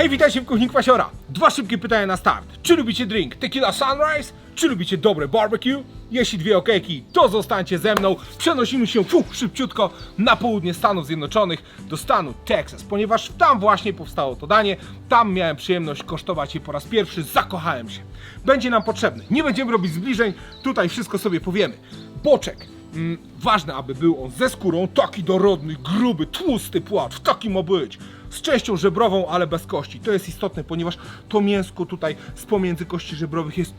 Hej, witajcie w Kuchni Kwasiora. Dwa szybkie pytania na start. Czy lubicie drink Tequila Sunrise? Czy lubicie dobre barbecue? Jeśli dwie okejki, to zostańcie ze mną. Przenosimy się fu, szybciutko na południe Stanów Zjednoczonych, do stanu Texas, ponieważ tam właśnie powstało to danie. Tam miałem przyjemność kosztować je po raz pierwszy, zakochałem się. Będzie nam potrzebny. Nie będziemy robić zbliżeń, tutaj wszystko sobie powiemy. Boczek, Mm, ważne, aby był on ze skórą, taki dorodny, gruby, tłusty płatw, taki ma być. Z częścią żebrową, ale bez kości. To jest istotne, ponieważ to mięsko tutaj z pomiędzy kości żebrowych jest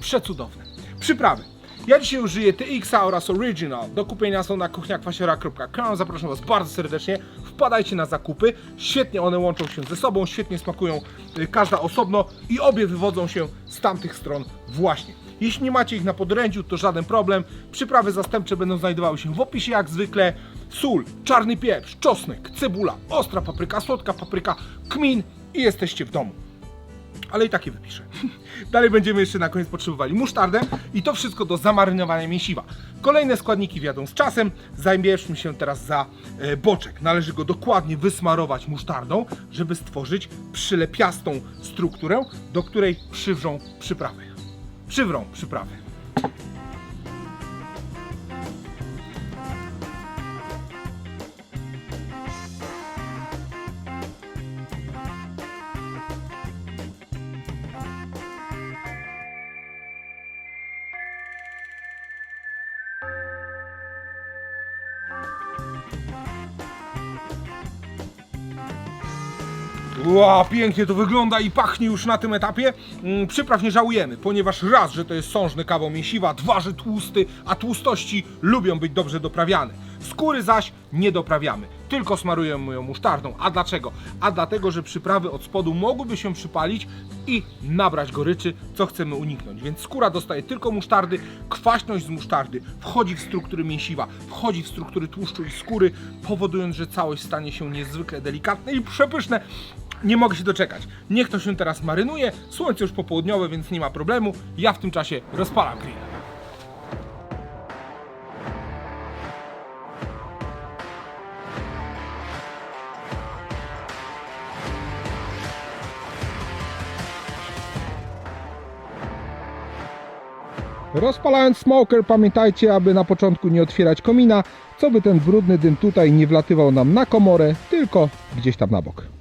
przecudowne. Przyprawy. Ja dzisiaj użyję TX oraz Original. Do kupienia są na kuchniakwasiora.com. Zapraszam Was bardzo serdecznie. Wpadajcie na zakupy. Świetnie one łączą się ze sobą, świetnie smakują y, każda osobno i obie wywodzą się z tamtych stron właśnie. Jeśli nie macie ich na podrędziu, to żaden problem. Przyprawy zastępcze będą znajdowały się w opisie jak zwykle. Sól, czarny pieprz, czosnek, cebula, ostra papryka, słodka papryka, kmin i jesteście w domu ale i takie wypiszę. Dalej będziemy jeszcze na koniec potrzebowali musztardę i to wszystko do zamarynowania mięsiwa. Kolejne składniki wjadą z czasem. Zajmiemy się teraz za e, boczek. Należy go dokładnie wysmarować musztardą, żeby stworzyć przylepiastą strukturę, do której przywrzą przyprawy. Przywrą przyprawy. Ła, pięknie to wygląda i pachnie już na tym etapie. Mm, Przypraw nie żałujemy, ponieważ raz, że to jest sążny kawał mięsiwa, dwa, że tłusty, a tłustości lubią być dobrze doprawiane. Skóry zaś nie doprawiamy, tylko smarujemy ją musztardą. A dlaczego? A dlatego, że przyprawy od spodu mogłyby się przypalić i nabrać goryczy, co chcemy uniknąć. Więc skóra dostaje tylko musztardy, kwaśność z musztardy wchodzi w struktury mięsiwa, wchodzi w struktury tłuszczu i skóry, powodując, że całość stanie się niezwykle delikatne i przepyszne. Nie mogę się doczekać. Niech to się teraz marynuje. Słońce już popołudniowe, więc nie ma problemu. Ja w tym czasie rozpalam grill. Rozpalając smoker, pamiętajcie, aby na początku nie otwierać komina, co by ten brudny dym tutaj nie wlatywał nam na komorę, tylko gdzieś tam na bok.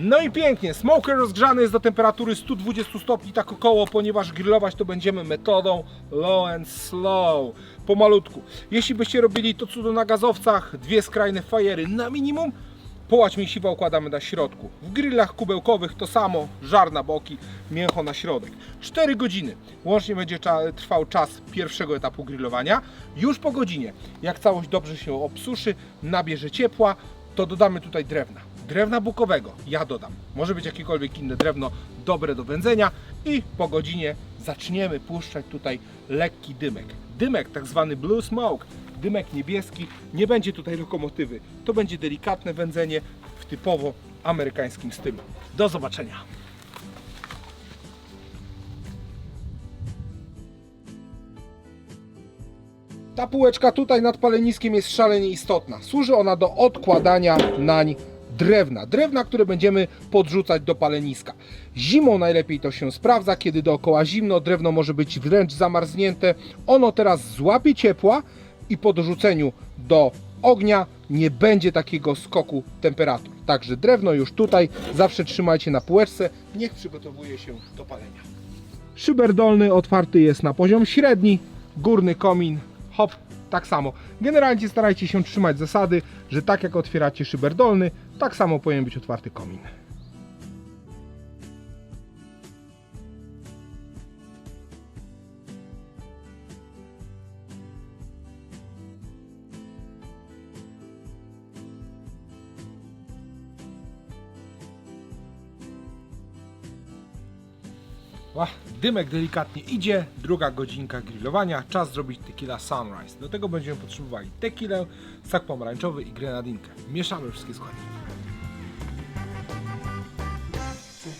No i pięknie, smoker rozgrzany jest do temperatury 120 stopni tak około, ponieważ grillować to będziemy metodą low and slow, pomalutku. Jeśli byście robili to cudo na gazowcach, dwie skrajne fajery na minimum, połać mięsiwa układamy na środku. W grillach kubełkowych to samo, żar na boki, mięcho na środek. 4 godziny łącznie będzie trwał czas pierwszego etapu grillowania. Już po godzinie, jak całość dobrze się obsuszy, nabierze ciepła, to dodamy tutaj drewna. Drewna bukowego ja dodam. Może być jakiekolwiek inne drewno dobre do wędzenia i po godzinie zaczniemy puszczać tutaj lekki dymek. Dymek, tak zwany blue smoke, dymek niebieski, nie będzie tutaj lokomotywy. To będzie delikatne wędzenie w typowo amerykańskim stylu. Do zobaczenia. Ta półeczka tutaj nad paleniskiem jest szalenie istotna. Służy ona do odkładania nań drewna. Drewna, które będziemy podrzucać do paleniska. Zimą najlepiej to się sprawdza, kiedy dookoła zimno, drewno może być wręcz zamarznięte. Ono teraz złapie ciepła i po dorzuceniu do ognia nie będzie takiego skoku temperatur. Także drewno już tutaj zawsze trzymajcie na półeczce, niech przygotowuje się do palenia. Szyber dolny otwarty jest na poziom średni, górny komin, hop, tak samo. Generalnie starajcie się trzymać zasady, że tak jak otwieracie szyber dolny, tak samo powinien być otwarty komin. Dymek delikatnie idzie, druga godzinka grillowania, czas zrobić tequila sunrise. Do tego będziemy potrzebowali tequilę, sak pomarańczowy i grenadinkę. Mieszamy wszystkie składniki.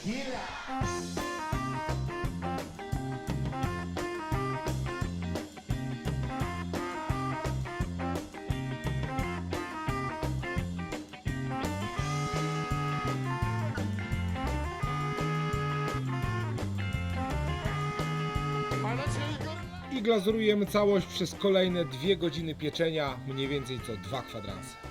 Gila! i glazurujemy całość przez kolejne 2 godziny pieczenia, mniej więcej co 2 kwadranse.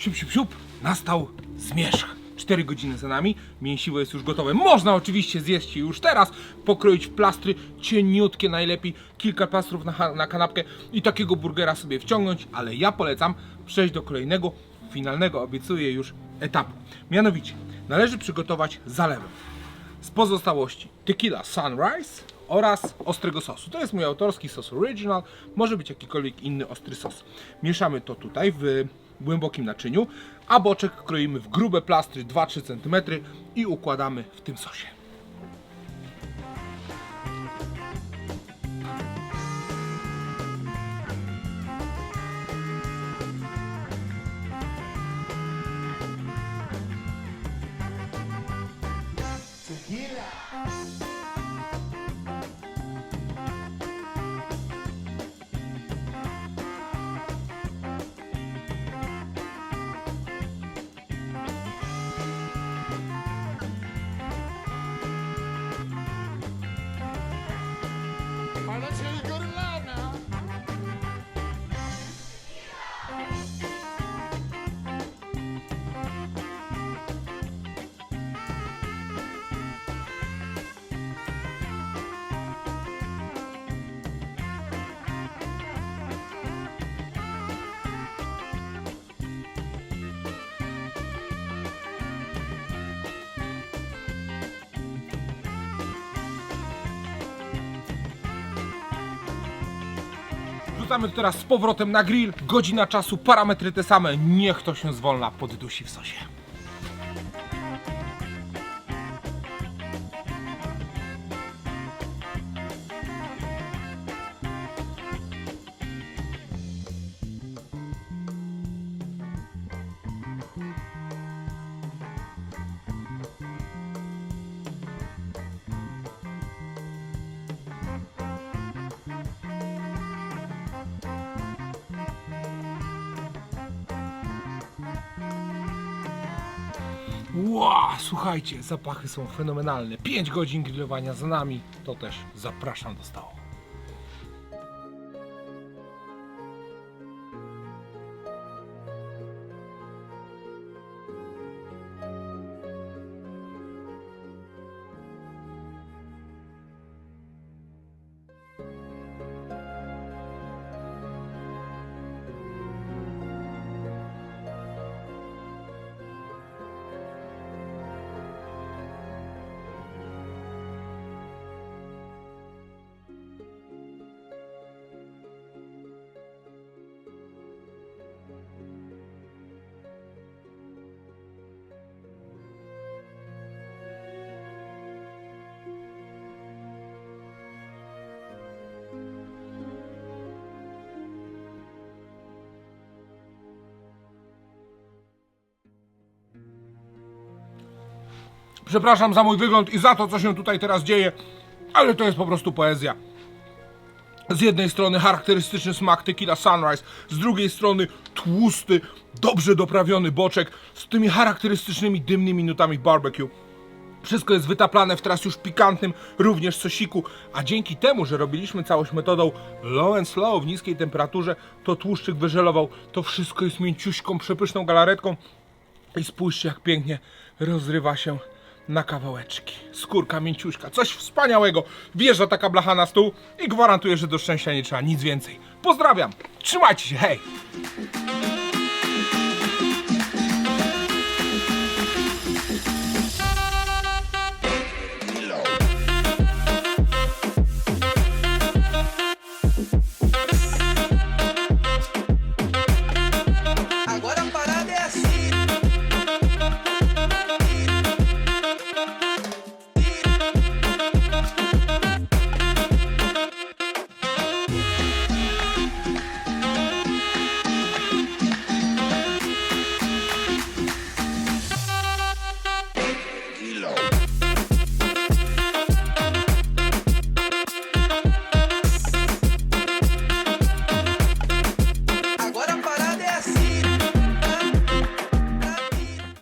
Siup, siup, siup, nastał zmierzch. 4 godziny za nami, mięsiwo jest już gotowe. Można oczywiście zjeść je już teraz, pokroić w plastry cieniutkie, najlepiej kilka plastrów na, na kanapkę i takiego burgera sobie wciągnąć, ale ja polecam przejść do kolejnego, finalnego, obiecuję już, etapu. Mianowicie, należy przygotować zalewę z pozostałości tequila sunrise oraz ostrego sosu. To jest mój autorski sos original, może być jakikolwiek inny ostry sos. Mieszamy to tutaj w głębokim naczyniu, a boczek kroimy w grube plastry 2-3 cm i układamy w tym sosie. Right, let's hear you good Rzucamy to teraz z powrotem na grill, godzina czasu, parametry te same, niech to się zwolna poddusi w sosie. Ła, słuchajcie, zapachy są fenomenalne. 5 godzin grillowania za nami, to też zapraszam do stołu. Przepraszam za mój wygląd i za to, co się tutaj teraz dzieje, ale to jest po prostu poezja. Z jednej strony charakterystyczny smak tequila sunrise, z drugiej strony tłusty, dobrze doprawiony boczek z tymi charakterystycznymi dymnymi nutami barbecue. Wszystko jest wytaplane w teraz już pikantnym również sosiku, a dzięki temu, że robiliśmy całość metodą low and slow w niskiej temperaturze, to tłuszczyk wyżelował, to wszystko jest mięciuśką, przepyszną galaretką i spójrzcie jak pięknie rozrywa się na kawałeczki. Skórka mięciuśka, coś wspaniałego. Wjeżdża taka blacha na stół i gwarantuję, że do szczęścia nie trzeba nic więcej. Pozdrawiam, trzymajcie się, hej!